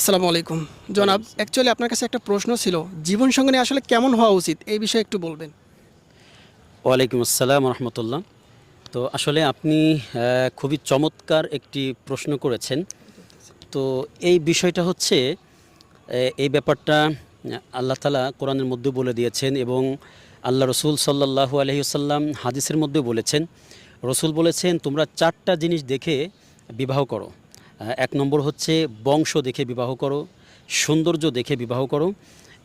আসসালামু আলাইকুম। জনাব অ্যাকচুয়ালি আপনার কাছে একটা প্রশ্ন ছিল জীবন সঙ্গী আসলে কেমন হওয়া উচিত? এই বিষয়ে একটু বলবেন। ওয়ালাইকুম আসসালাম রহমতুল্লাহ। তো আসলে আপনি খুবই চমৎকার একটি প্রশ্ন করেছেন। তো এই বিষয়টা হচ্ছে এই ব্যাপারটা আল্লাহ তালা কোরআনের মধ্যে বলে দিয়েছেন এবং আল্লাহ রসুল সাল্লাহু আলহিসাল্লাম হাদিসের মধ্যে বলেছেন। রসুল বলেছেন তোমরা চারটা জিনিস দেখে বিবাহ করো। এক নম্বর হচ্ছে বংশ দেখে বিবাহ করো সৌন্দর্য দেখে বিবাহ করো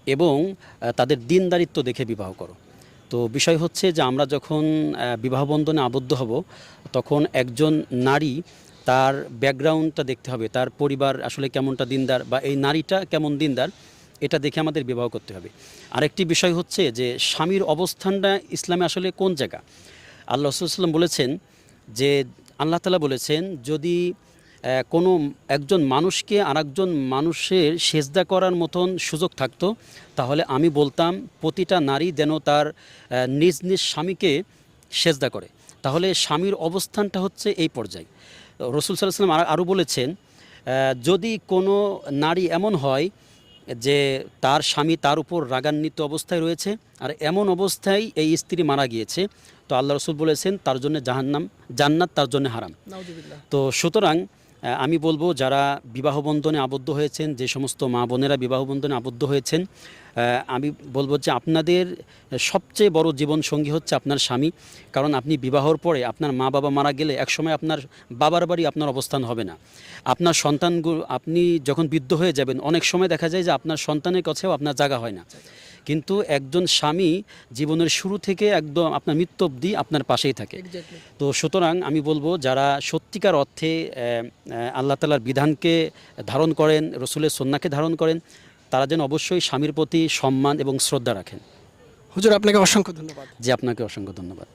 এবং তাদের দিনদারিত্ব দেখে বিবাহ করো। তো বিষয় হচ্ছে যে আমরা যখন আহ, বিবাহ বন্ধনে আবদ্ধ হব তখন একজন নারী তার ব্যাকগ্রাউন্ডটা দেখতে হবে তার পরিবার আসলে কেমনটা দিনদার বা এই নারীটা কেমন দিনদার এটা দেখে আমাদের বিবাহ করতে হবে। আরেকটি বিষয় হচ্ছে যে স্বামীর অবস্থানটা ইসলামে আসলে কোন জায়গা? আল্লাহ রসুলাম বলেছেন যে আল্লাহ তালা বলেছেন যদি কোনো একজন মানুষকে আরেকজন মানুষের সেজদা করার মতন সুযোগ থাকতো তাহলে আমি বলতাম প্রতিটা নারী যেন তার নিজ নিজ স্বামীকে সেজদা করে। তাহলে স্বামীর অবস্থানটা হচ্ছে এই পর্যায়ে। রসুল সাল্লাহ সাল্লাম আরও বলেছেন যদি কোনো নারী এমন হয় যে তার স্বামী তার উপর রাগান্বিত অবস্থায় রয়েছে আর এমন অবস্থায় এই স্ত্রী মারা গিয়েছে তো আল্লাহ রসুল বলেছেন তার জন্য জাহান্নাম জান্নাত তার জন্য হারাম। তো সুতরাং আমি বলব যারা বিবাহ বন্ধনে আবদ্ধ হয়েছেন, যে সমস্ত মা বোনেরা বিবাহ বন্ধনে আবদ্ধ হয়েছেন আমি বলব যে আপনাদের সবচেয়ে বড় জীবন সঙ্গী হচ্ছে আপনার স্বামী। কারণ আপনি বিবাহর পরে আপনার মা বাবা মারা গেলে একসময় আপনার বাবার বাড়ি আপনার অবস্থান হবে না। আপনার সন্তানগুলো আপনি যখন বৃদ্ধ হয়ে যাবেন, অনেক সময় দেখা যায় যে আপনার সন্তানের কাছেও আপনার জায়গা হয় না। কিন্তু একজন স্বামী জীবনের শুরু থেকে একদম আপনার মৃত্যু অবধি আপনার পাশেই থাকে। তো সুতরাং আমি বলব যারা সত্যিকার অর্থে আল্লাহ তালার বিধানকে ধারণ করেন রসুলের সন্নাকে ধারণ করেন তারা যেন অবশ্যই স্বামীর প্রতি সম্মান এবং শ্রদ্ধা রাখেন। হুজুর আপনাকে অসংখ্য ধন্যবাদ। যে আপনাকে অসংখ্য ধন্যবাদ।